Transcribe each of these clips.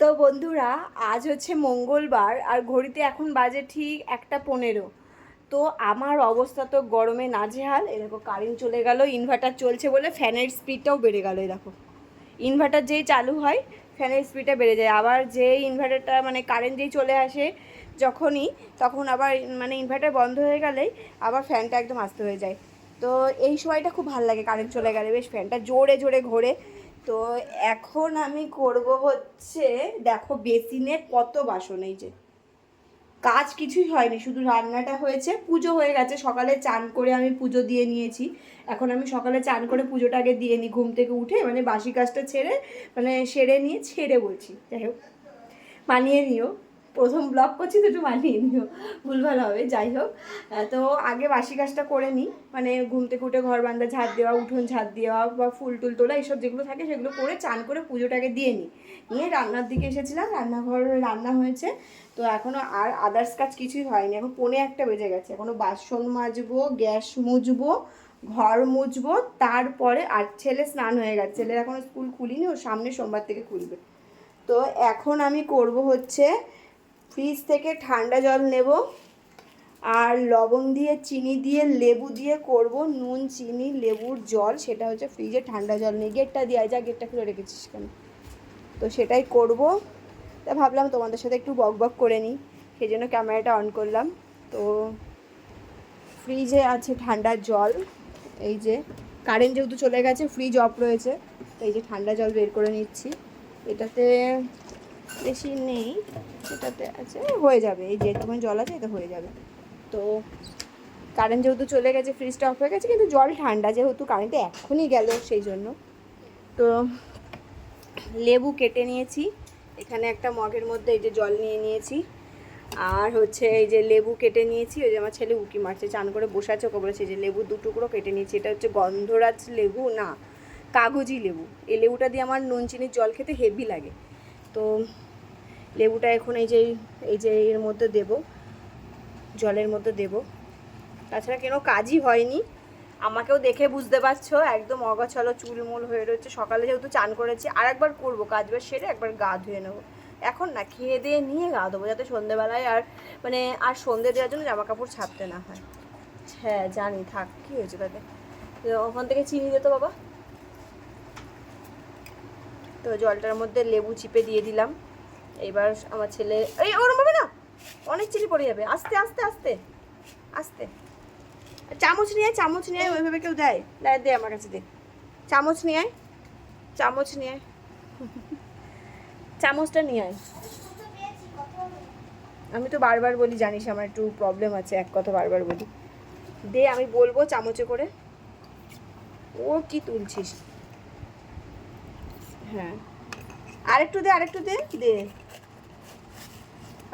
তো বন্ধুরা, আজ হচ্ছে মঙ্গলবার আর ঘড়িতে এখন বাজে ঠিক একটা পনেরো। তো আমার অবস্থা তো গরমে নাজেহাল। দেখো, কারেন্ট চলে গেল ইনভার্টার চলছে বলে ফ্যানের স্পিডটাও বেড়ে গেল দেখো। ইনভার্টার যেই চালু হয়, ফ্যানের স্পিডটা বেড়ে যায়। আবার যেই ইনভার্টারটা মানে কারেন্ট যেই চলে আসে যখনই, তখন আবার মানে ইনভার্টার বন্ধ হয়ে গেলেই আবার ফ্যানটা একদম আস্তে হয়ে যায়। তো এই সময়টা খুব ভালো লাগে কারেন্ট চলে গেলে। বেশ ফ্যানটা জোরে জোরে ঘোরে। তো এখন আমি করব হচ্ছে, দেখো বেসিনে কত বাসন, এই যে। কাজ কিছুই হয়নি, শুধু রান্নাটা হয়েছে, পুজো হয়ে গেছে, সকালে চান করে আমি পুজো দিয়ে নিয়েছি। এখন আমি সকালে চান করে পুজোটা আগে দিয়ে নিই, ঘুম থেকে উঠে মানে বাসি কাজটা ছেড়ে মানে সেরে নিয়ে ছেড়ে বলছি, যাই হোক। মানিয়ে নিও। প্রথম ব্লগ করছি তো একটু মানিয়ে নিও। ভুলভাল হবে, যাই হোক। তো আগে বাসি কাজটা করে নিই। মানে ঘুমতে উঠে ঘর বান্ধা ঝাড় দেওয়া, উঠোন ঝাড় দেওয়া বা ফুল টুল তোলা, এইসব যেগুলো থাকে সেগুলো করে চান করে পুজোটাকে দিয়ে নিই। নিয়ে রান্নার দিকে এসেছিলাম, রান্নাঘর রান্না হয়েছে। তো এখনও আর আদার্স কাজ কিছুই হয়নি। এখন পনে একটা বেজে গেছে। এখনও বাসন মাজবো, গ্যাস মুছবো ঘর মুছবো তারপরে আর ছেলে স্নান হয়ে গেছে। ছেলের এখনও স্কুল খুলিনি ও সামনে সোমবার থেকে খুলবে। তো এখন আমি করব হচ্ছে ফ্রিজ থেকে ঠান্ডা জল নেব আর লবণ দিয়ে, চিনি দিয়ে, লেবু দিয়ে করব নুন, চিনি, লেবুর জল। সেটা হচ্ছে ফ্রিজে ঠান্ডা জল নেই গেটটা দিয়ে যা, গেটটা খুলে রেখেছিস কেন? তো সেটাই করব। তা ভাবলাম তোমাদের সাথে একটু বক বক করে নিই। সেই জন্য ক্যামেরাটা অন করলাম। তো ফ্রিজে আছে ঠান্ডা জল। এই যে কারেন্ট যেহেতু চলে গেছে, ফ্রিজ অফ রয়েছে, তো এই যে ঠান্ডা জল বের করে নিচ্ছি। এটাতে বেশি নেই, সেটাতে আছে, হয়ে যাবে। এই যে তোমার জল আছে, এটা হয়ে যাবে। তো কারেন্ট যেহেতু চলে গেছে ফ্রিজটা অফ হয়ে গেছে, কিন্তু জল ঠান্ডা যেহেতু কারেন্টে এখনই গেল সেই জন্য। তো লেবু কেটে নিয়েছি, এখানে একটা মগের মধ্যে এই যে জল নিয়ে নিয়েছি। আর হচ্ছে এই যে লেবু কেটে নিয়েছি, ওই যে আমার ছেলে উকি মারছে, চান করে বসে আছে, ওকে বলেছে যে লেবু দু টুকরো কেটে নিয়েছি, এটা হচ্ছে গন্ধরাজ লেবু, না, কাগজি লেবু। এই লেবুটা দিয়ে আমার নুন, চিনির জল খেতে হেভি লাগে। তো লেবুটা এখন এই যে এই যে এর মধ্যে দেব, জলের মধ্যে দেব। তাছাড়া কেন কাজই হয়নি। আমাকেও দেখে বুঝতে পারছ, একদম অগছালো চুলমুল হয়ে রয়েছে। সকালে যেহেতু চান করেছি আর একবার করব কাজ বাজ সেরে একবার গা ধুয়ে নেব। এখন না, খেয়ে দিয়ে নিয়ে গা দেবো যাতে সন্ধেবেলায় আর মানে আর সন্ধে দেওয়ার জন্য জামা কাপড় ছাপতে না হয়। হ্যাঁ জানি, থাক, কী হয়েছে তাতে? ওখান থেকে চিনি দিত বাবা। তো জলটার মধ্যে লেবু চিপে দিয়ে দিলাম। এবার আমার ছেলে এই ওরম হবে না, অনেক চিনি পড়ে যাবে। আস্তে আস্তে আস্তে আস্তে। চামচ নিয়ে চামচ নিয়ে ওইভাবে কেউ দেয়। দেয় দে আমার কাছে, দে। চামচ নিয়ে আয়, চামচ নিয়ে চামচটা নিয়ে আয়। আমি তো বারবার বলি, জানিস আমার একটু প্রবলেম আছে, এক কথা বারবার বলি। দে, আমি বলব চামচে করে। ও কি তুলছিস? হ্যাঁ। আরেকটু দে আরেকটু দে দে।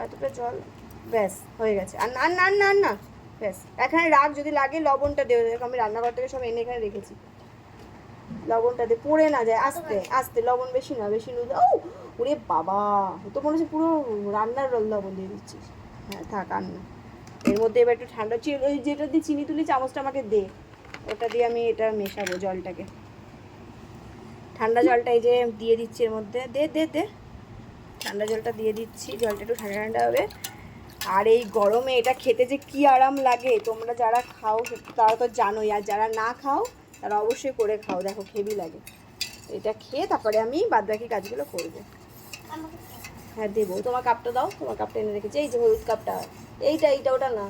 এতটা জল, ব্যাস, হয়ে গেছে। আর না না না না, ব্যাস। এখানে রাখ যদি লাগে, লবণটা দেবে দেখো আমি রান্নাঘর থেকে সব এনে এখানে রেখেছি। লবণটা দে, পড়ে না যায়, আস্তে আস্তে, লবণ বেশি না, বেশি নুন ও, ওরে বাবা তো মনে হচ্ছে পুরো রান্নার রল লবণ দিয়ে দিচ্ছিস। হ্যাঁ থাক, আর না। এর মধ্যে এবার একটু ঠান্ডা চিনি, ওই যেটা দিয়ে চিনি তুলি, চামচটা আমাকে দে। ওটা দিয়ে আমি এটা মেশাবো জলটাকে। ঠান্ডা জলটা এই যে দিয়ে দিচ্ছি এর মধ্যে। দে দে দে। ঠান্ডা জলটা দিয়ে দিচ্ছি, জলটা একটু ঠান্ডা ঠান্ডা হবে। আর এই গরমে এটা খেতে যে কি আরাম লাগে, তোমরা যারা খাও তারা তো জানোই, আর যারা না খাও, তারা অবশ্যই করে খাও, দেখো খেবি লাগে। এটা খেয়ে তারপরে আমি বাদ বাকি কাজগুলো করব। হ্যাঁ দেবো। তোমার কাপটা দাও, তোমার কাপটা এনে রেখেছি। এই যে হলুদ কাপটা, এইটা এইটা, ওটা না।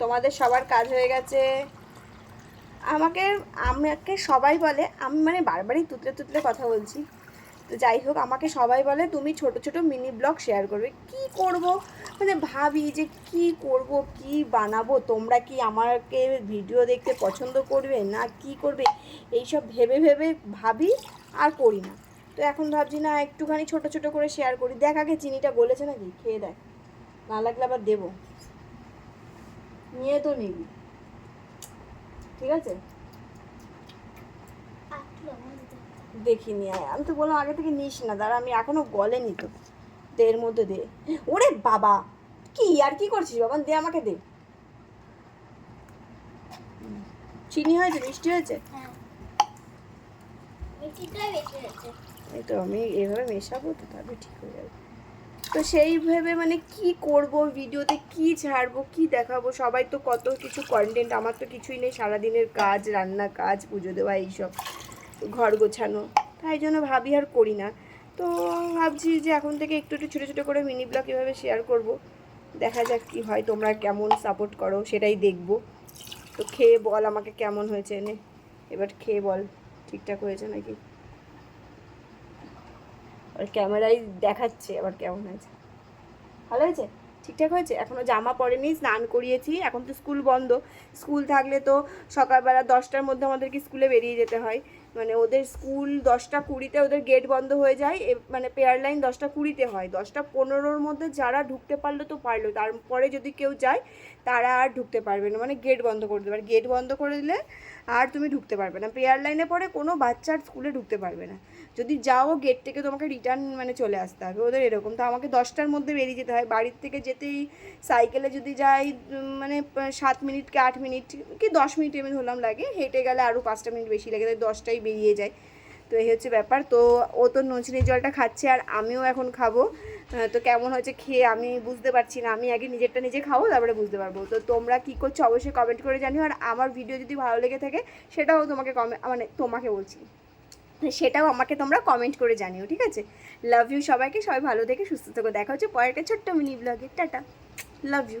তোমাদের সবার কাজ হয়ে গেছে। আমাকে আমাকে সবাই বলে, আমি মানে বারবারই তুতলে তুতলে কথা বলছি। তো যাই হোক, আমাকে সবাই বলে, তুমি ছোট ছোট মিনি ব্লগ শেয়ার করবে। কি করব? মানে ভাবি যে কি করব, কি বানাবো? তোমরা কি আমাকে ভিডিও দেখতে পছন্দ করবে না কি করবে? এইসব ভেবে ভেবে ভাবি আর করি না। তো এখন ভাবছি, না, একটুখানি ছোট ছোট করে শেয়ার করি। দেখ আগে চিনিটা গলেছে নাকি? খেয়ে দেখ। না লাগলে আবার দেবো। নিয়ে তো নিবি। ঠিক আছে? দেখিনি আমি তো বললাম আগে থেকে নিস না দাঁড়া আমি এখনও গলেনি তো। দে এর মধ্যে দে। ওরে বাবা! কি আর কি করছিস বাবা? দে আমাকে দে। চিনি হয়েছে মিষ্টি হয়েছে? হ্যাঁ। হয়েছে। এই তো আমি এভাবে মেশাবো তো তবে ঠিক হয়ে যাবে। তো সেই ভেবে মানে কি করব, ভিডিওতে কি ছাড়বো, কি দেখাবো? সবাই তো কত কিছু কন্টেন্ট আমার তো কিছুই নেই, সারাদিনের কাজ, রান্না কাজ, পুজো দেওয়া, এইসব, ঘর গোছানো। তাই জন্য ভাবি আর করি না। তো ভাবছি যে এখন থেকে একটু একটু ছোটো ছোটো করে মিনি ব্লগ এভাবে শেয়ার করব। দেখা যাক কি হয়, তোমরা কেমন সাপোর্ট করো, সেটাই দেখব। তো খেয়ে বল আমাকে কেমন হয়েছে এনে এবার খেয়ে বল, ঠিকঠাক হয়েছে নাকি? আর ক্যামেরায় দেখাচ্ছে আবার কেমন হয়েছে। ভালো হয়েছে? ঠিকঠাক হয়েছে? এখনও জামা পরেনি, স্নান করিয়েছি, এখন তো স্কুল বন্ধ। স্কুল থাকলে তো সকালবেলা দশটার মধ্যে আমাদেরকে স্কুলে বেরিয়ে যেতে হয়। মানে ওদের স্কুল দশটা কুড়িতে ওদের গেট বন্ধ হয়ে যায় মানে পেয়ার লাইন দশটা কুড়িতে হয়। দশটা পনেরোর মধ্যে যারা ঢুকতে পারল তো পারল, তারপরে যদি কেউ যায়, তারা আর ঢুকতে পারবে না। মানে গেট বন্ধ করে দেবে। আর গেট বন্ধ করে দিলে আর তুমি ঢুকতে পারবে না। পেয়ার লাইনে পরে কোনো বাচ্চার স্কুলে ঢুকতে পারবে না। যদি যাও গেট থেকে তোমাকে রিটার্ন মানে চলে আসতে হবে, ওদের এরকম। তো আমাকে দশটার মধ্যে বেরিয়ে যেতে হয়। বাড়ির থেকে যেতেই সাইকেলে যদি যাই মানে সাত মিনিট কি আট মিনিট কি দশ মিনিট এমনি হলাম লাগে। হেঁটে গেলে আরও পাঁচটা মিনিট বেশি লাগে, তাই দশটাই বেরিয়ে যায় তো এই হচ্ছে ব্যাপার। তো ও তো নচিনি জলটা খাচ্ছে আর আমিও এখন খাব। তো কেমন হয়েছে খেয়ে আমি বুঝতে পারছি না। আমি আগে নিজেরটা নিজে খাব, তারপরে বুঝতে পারব। তো তোমরা কী করছ অবশ্যই কমেন্ট করে জানিও। আর আমার ভিডিও যদি ভালো লেগে থাকে, সেটাও তোমাকে কমে মানে তোমাকে বলছি। সেটাও আমাকে তোমরা কমেন্ট করে জানিও, ঠিক আছে? লাভ ইউ সবাইকে, সবাই ভালো দেখে সুস্থ থেকে। দেখা হচ্ছে পরের একটা ছোট্ট মিনি ব্লগে টাটা। Love you